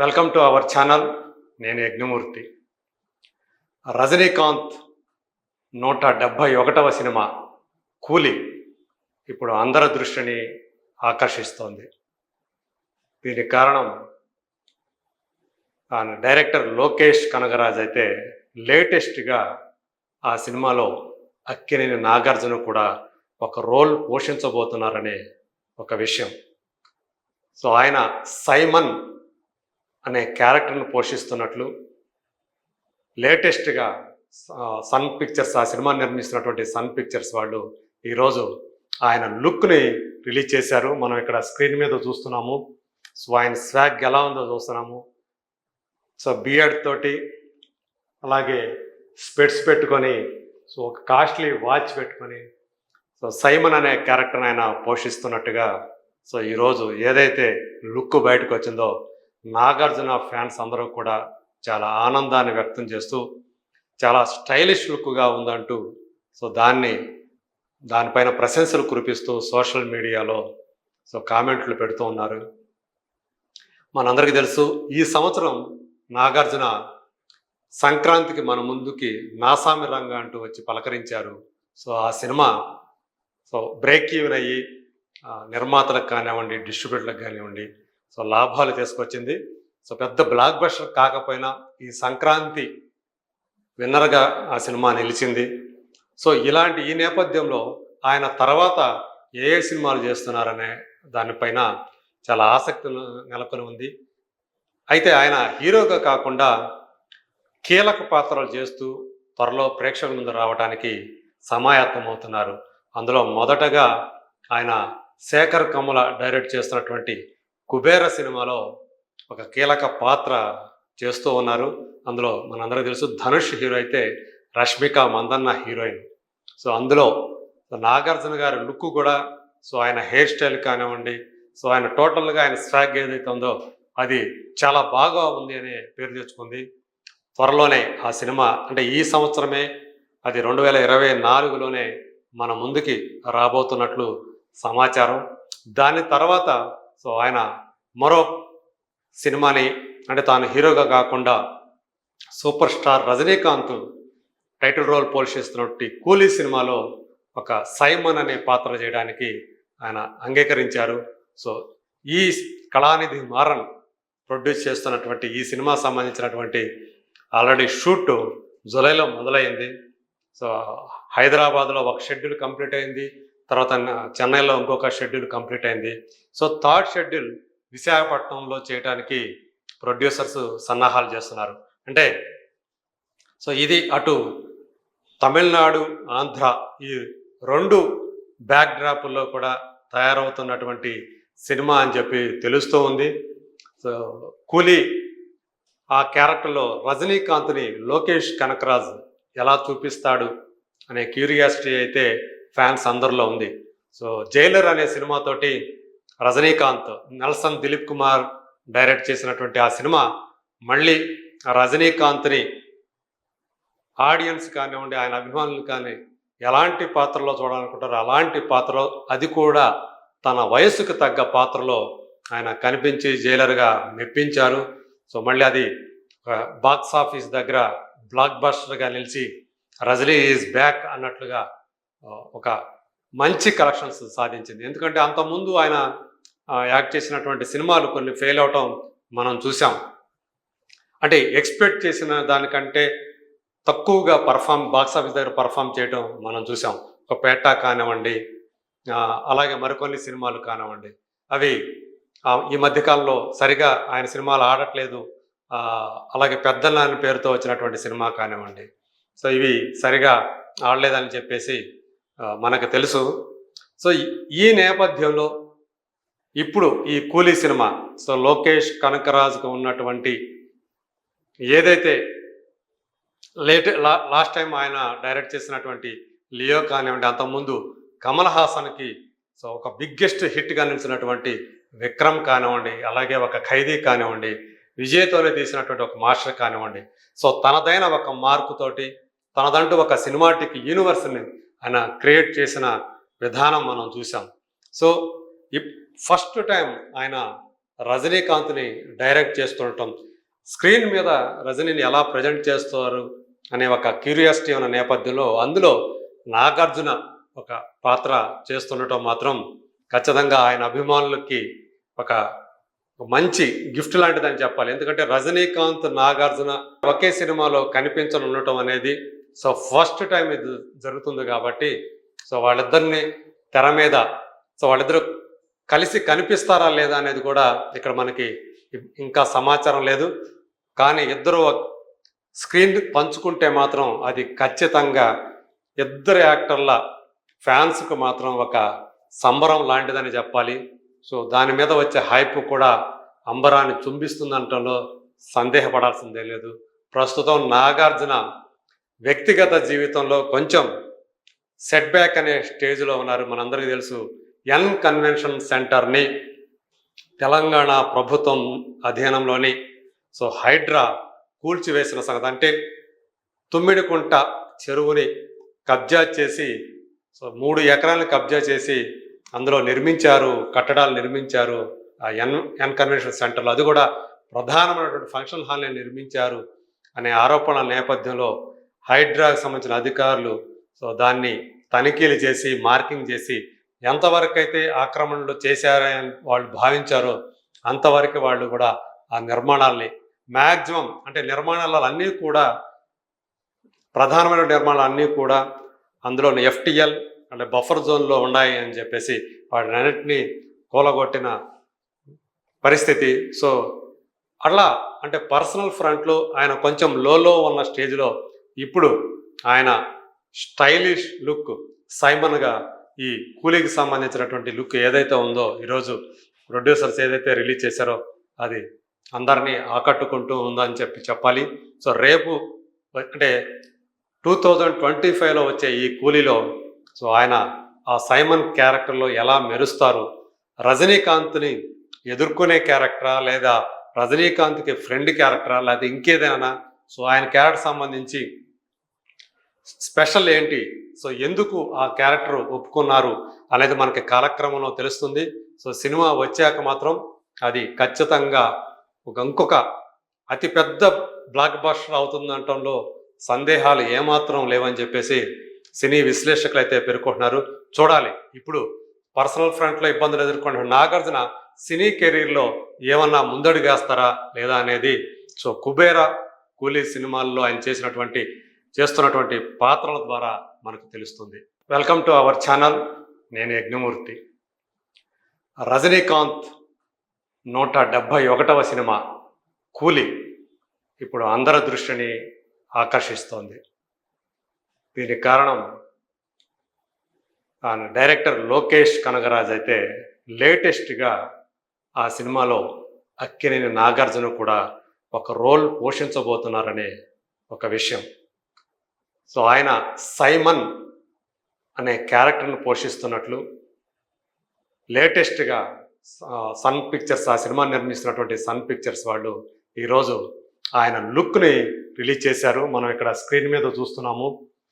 Welcome to our channel నేను యజ్ఞమూర్తి. రజనీకాంత్ నూట డెబ్భై ఒకటవ సినిమా కూలి. ఇప్పుడు అందరి దృష్టిని ఆకర్షిస్తోంది. దీనికి కారణం ఆయన డైరెక్టర్ లోకేష్ కనగరాజ్ అయితే లేటెస్ట్గా ఆ సినిమాలో అక్కినేని నాగార్జున కూడా ఒక రోల్ పోషించబోతున్నారనే ఒక విషయం. సో ఆయన సైమన్ అనే క్యారెక్టర్ను పోషిస్తున్నట్లు లేటెస్ట్గా సన్ పిక్చర్స్ ఆ సినిమా నిర్మిస్తున్నటువంటి సన్ పిక్చర్స్ వాళ్ళు ఈరోజు ఆయన లుక్ని రిలీజ్ చేశారు. మనం ఇక్కడ స్క్రీన్ మీద చూస్తున్నాము. సో ఆయన స్వాగ్ ఎలా ఉందో చూస్తున్నాము. సో బియర్డ్ తోటి అలాగే స్పెట్స్ పెట్టుకొని సో ఒక కాస్ట్లీ వాచ్ పెట్టుకొని సో సైమన్ అనే క్యారెక్టర్ ఆయన పోషిస్తున్నట్టుగా సో ఈరోజు ఏదైతే లుక్ బయటకు వచ్చిందో నాగార్జున ఫ్యాన్స్ అందరూ కూడా చాలా ఆనందాన్ని వ్యక్తం చేస్తూ చాలా స్టైలిష్ లుక్గా ఉందంటూ సో దాన్ని దానిపైన ప్రశంసలు కురిపిస్తూ సోషల్ మీడియాలో సో కామెంట్లు పెడుతూ ఉన్నారు. మనందరికీ తెలుసు ఈ సంవత్సరం నాగార్జున సంక్రాంతికి మన ముందుకి నాసామి రంగ అంటూ వచ్చి పలకరించారు. సో ఆ సినిమా సో బ్రేక్ ఈవెన్ అయ్యి నిర్మాతలకు కానివ్వండి డిస్ట్రిబ్యూటర్లకు కానివ్వండి సో లాభాలు తీసుకొచ్చింది. సో పెద్ద బ్లాక్ బస్టర్ కాకపోయినా ఈ సంక్రాంతి విన్నర్గా ఆ సినిమా నిలిచింది. సో ఇలాంటి ఈ నేపథ్యంలో ఆయన తర్వాత ఏ ఏ సినిమాలు చేస్తున్నారనే దానిపైన చాలా ఆసక్తి నెలకొని ఉంది. అయితే ఆయన హీరోగా కాకుండా కీలక పాత్రలు చేస్తూ త్వరలో ప్రేక్షకుల ముందు రావడానికి సమాయత్తమవుతున్నారు అందులో మొదటగా ఆయన శేఖర్ కమ్ముల డైరెక్ట్ చేస్తున్నటువంటి కుబేర సినిమాలో ఒక కీలక పాత్ర చేస్తూ ఉన్నారు. అందులో మనందరికీ తెలుసు ధనుష్ హీరో అయితే రష్మిక మందన్న హీరోయిన్. సో అందులో నాగార్జున గారి లుక్ కూడా సో ఆయన హెయిర్ స్టైల్ కానివ్వండి సో ఆయన టోటల్గా ఆయన స్వాగ్ ఏదైతే ఉందో అది చాలా బాగా ఉంది అనే పేరు తెచ్చుకుంది. త్వరలోనే ఆ సినిమా అంటే ఈ సంవత్సరమే అది రెండు వేల ఇరవై నాలుగులోనే మన ముందుకి రాబోతున్నట్లు సమాచారం. దాని తర్వాత సో ఆయన మరో సినిమాని అంటే తాను హీరోగా కాకుండా super star Rajinikanth title role పోషిస్తున్నటువంటి Coolie సినిమాలో ఒక సైమన్ అనే పాత్ర చేయడానికి ఆయన అంగీకరించారు. సో ఈ కళానిధి మారన్ ప్రొడ్యూస్ చేస్తున్నటువంటి ఈ సినిమా సంబంధించినటువంటి ఆల్రెడీ షూట్ జూలైలో మొదలైంది. సో హైదరాబాద్లో ఒక షెడ్యూల్ కంప్లీట్ అయింది. తర్వాత చెన్నైలో ఇంకొక షెడ్యూల్ కంప్లీట్ అయింది. సో థర్డ్ షెడ్యూల్ విశాఖపట్నంలో చేయడానికి ప్రొడ్యూసర్స్ సన్నాహాలు చేస్తున్నారు. అంటే సో ఇది అటు తమిళనాడు ఆంధ్ర ఈ రెండు బ్యాక్ డ్రాపుల్లో కూడా తయారవుతున్నటువంటి సినిమా అని చెప్పి తెలుస్తూ ఉంది. సో కూలీ ఆ క్యారెక్టర్లో రజనీకాంత్ని లోకేష్ కనకరాజ్ ఎలా చూపిస్తాడు అనే క్యూరియాసిటీ అయితే ఫ్యాన్స్ అందరిలో ఉంది. సో జైలర్ అనే సినిమాతోటి రజనీకాంత్ నెల్సన్ దిలీప్ కుమార్ డైరెక్ట్ చేసినటువంటి ఆ సినిమా మళ్ళీ రజనీకాంత్ని ఆడియన్స్ కానివ్వండి ఆయన అభిమానులు కానీ ఎలాంటి పాత్రలో చూడాలనుకుంటారో అలాంటి పాత్రలో అది కూడా తన వయసుకు తగ్గ పాత్రలో ఆయన కనిపించి జైలర్గా మెప్పించారు. సో మళ్ళీ అది బాక్స్ ఆఫీస్ దగ్గర బ్లాక్ బస్టర్గా నిలిచి రజనీ ఈజ్ బ్యాక్ అన్నట్లుగా ఒక మంచి కలెక్షన్స్ సాధించింది. ఎందుకంటే అంతకుముందు ఆయన యాక్ట్ చేసినటువంటి సినిమాలు కొన్ని ఫెయిల్ అవటం మనం చూసాం అంటే ఎక్స్పెక్ట్ చేసిన దానికంటే తక్కువగా పర్ఫామ్ బాక్స్ ఆఫీస్ దగ్గర పర్ఫామ్ చేయడం మనం చూసాం ఒక పేట కానివ్వండి అలాగే మరికొన్ని సినిమాలు కానివ్వండి. అవి ఈ మధ్యకాలంలో సరిగా ఆయన సినిమాలు ఆడట్లేదు. అలాగే పెద్దన్న పేరుతో వచ్చినటువంటి సినిమా కానివ్వండి. సో ఇవి సరిగా ఆడలేదని చెప్పేసి మనకు తెలుసు. సో ఈ- నేపథ్యంలో ఇప్పుడు ఈ కూలీ సినిమా సో లోకేష్ కనకరాజుకు ఉన్నటువంటి ఏదైతే లేట్ లా లాస్ట్ టైం ఆయన డైరెక్ట్ చేసినటువంటి లియో కానివ్వండి అంతకుముందు కమల్ హాసన్కి సో ఒక బిగ్గెస్ట్ హిట్గా నిలిచినటువంటి విక్రమ్ కానివ్వండి అలాగే ఒక ఖైదీ కానివ్వండి విజయ్తోనే తీసినటువంటి ఒక మాస్టర్ కానివ్వండి. సో తనదైన ఒక మార్కుతోటి తనదంటూ ఒక సినిమాటిక్ యూనివర్స్ని ఆయన క్రియేట్ చేసిన విధానం మనం చూసాం. సో ఫస్ట్ టైం ఆయన రజనీకాంత్ని డైరెక్ట్ చేస్తుండటం స్క్రీన్ మీద రజనీని ఎలా ప్రజెంట్ చేస్తారు అనే ఒక క్యూరియాసిటీ ఉన్న నేపథ్యంలో అందులో నాగార్జున ఒక పాత్ర చేస్తుండటం మాత్రం ఖచ్చితంగా ఆయన అభిమానులకి ఒక మంచి గిఫ్ట్ లాంటిదని చెప్పాలి. ఎందుకంటే రజనీకాంత్ నాగార్జున ఒకే సినిమాలో కనిపించనుండటం అనేది సో ఫస్ట్ టైం ఇది జరుగుతుంది కాబట్టి సో వాళ్ళిద్దరిని తెర మీద సో వాళ్ళిద్దరు కలిసి కనిపిస్తారా లేదా అనేది కూడా ఇక్కడ మనకి ఇంకా సమాచారం లేదు. కానీ ఇద్దరు స్క్రీన్ పంచుకుంటే మాత్రం అది ఖచ్చితంగా ఇద్దరు యాక్టర్ల ఫ్యాన్స్కు మాత్రం ఒక సంబరం లాంటిదని చెప్పాలి. సో దాని మీద వచ్చే హైప్ కూడా అంబరాన్ని చుంబిస్తుందంటలో సందేహపడాల్సిందే లేదు. ప్రస్తుతం నాగార్జున వ్యక్తిగత జీవితంలో కొంచెం సెట్ బ్యాక్ అనే స్టేజ్లో ఉన్నారు. మనందరికీ తెలుసు ఎన్ కన్వెన్షన్ సెంటర్ని తెలంగాణ ప్రభుత్వం అధీనంలోని సో హైడ్రా కూల్చివేసిన సంగతి. అంటే తుమ్మిడికుంట చెరువుని కబ్జా చేసి సో మూడు ఎకరాలను కబ్జా చేసి అందులో నిర్మించారు కట్టడాలు నిర్మించారు ఆ ఎన్ ఎన్ కన్వెన్షన్ సెంటర్లో. అది కూడా ప్రధానమైనటువంటి ఫంక్షన్ హాల్ని నిర్మించారు అనే ఆరోపణల నేపథ్యంలో హైడ్రాకు సంబంధించిన అధికారులు సో దాన్ని తనిఖీలు చేసి మార్కింగ్ చేసి ఎంతవరకు అయితే ఆక్రమణలు చేశారని వాళ్ళు భావించారో అంతవరకు వాళ్ళు కూడా ఆ నిర్మాణాల్ని మ్యాక్సిమం అంటే నిర్మాణాలు అన్నీ కూడా ప్రధానమైన నిర్మాణాలు అన్నీ కూడా అందులో ఎఫ్టిఎల్ అంటే బఫర్ జోన్లో ఉన్నాయి అని చెప్పేసి వాటినన్నింటినీ కూలగొట్టిన పరిస్థితి. సో అట్లా అంటే పర్సనల్ ఫ్రంట్లో ఆయన కొంచెం లోలో ఉన్న స్టేజ్లో ఇప్పుడు ఆయన స్టైలిష్ లుక్ సైమన్గా ఈ కూలీకి సంబంధించినటువంటి లుక్ ఏదైతే ఉందో ఈరోజు ప్రొడ్యూసర్స్ ఏదైతే రిలీజ్ చేశారో అది అందరినీ ఆకట్టుకుంటూ ఉందని చెప్పి చెప్పాలి. సో రేపు అంటే టూ థౌజండ్ ట్వంటీ ఫైవ్లో వచ్చే ఈ కూలీలో సో ఆయన ఆ సైమన్ క్యారెక్టర్లో ఎలా మెరుస్తారు? రజనీకాంత్ని ఎదుర్కొనే క్యారెక్టరా లేదా రజనీకాంత్కి ఫ్రెండ్ క్యారెక్టరా లేదా ఇంకేదైనా? సో ఆయన క్యారెక్టర్ సంబంధించి స్పెషల్ ఏంటి? సో ఎందుకు ఆ క్యారెక్టర్ ఒప్పుకున్నారు అనేది మనకి కాలక్రమంలో తెలుస్తుంది. సో సినిమా వచ్చాక మాత్రం అది ఖచ్చితంగా ఒక ఇంకొక అతిపెద్ద బ్లాక్ బస్టర్ అవుతుందంటంలో సందేహాలు ఏమాత్రం లేవని చెప్పేసి సినీ విశ్లేషకులు అయితే పేర్కొంటున్నారు. చూడాలి. ఇప్పుడు పర్సనల్ ఫ్రంట్లో ఇబ్బందులు ఎదుర్కొంటున్న నాగార్జున సినీ కెరీర్లో ఏమన్నా ముందడుగేస్తారా లేదా అనేది. సో కుబేరా కూలీ సినిమాల్లో ఆయన చేసినటువంటి చేస్తున్నటువంటి పాత్రల ద్వారా మనకు తెలుస్తుంది. వెల్కమ్ టు అవర్ ఛానల్ నేను యజ్ఞమూర్తి. రజనీకాంత్ నూట డెబ్భై ఒకటవ సినిమా కూలి ఇప్పుడు అందరి దృష్టిని ఆకర్షిస్తోంది. దీనికి కారణం ఆయన డైరెక్టర్ లోకేష్ కనగరాజ్ అయితే లేటెస్ట్గా ఆ సినిమాలో అక్కినేని నాగార్జున కూడా ఒక రోల్ పోషించబోతున్నారనే ఒక విషయం. సో ఆయన సైమన్ అనే క్యారెక్టర్ను పోషిస్తున్నట్లు లేటెస్ట్గా సన్ పిక్చర్స్ ఆ సినిమా నిర్మిస్తున్నటువంటి సన్ పిక్చర్స్ వాళ్ళు ఈరోజు ఆయన లుక్ని రిలీజ్ చేశారు. మనం ఇక్కడ స్క్రీన్ మీద చూస్తున్నాము.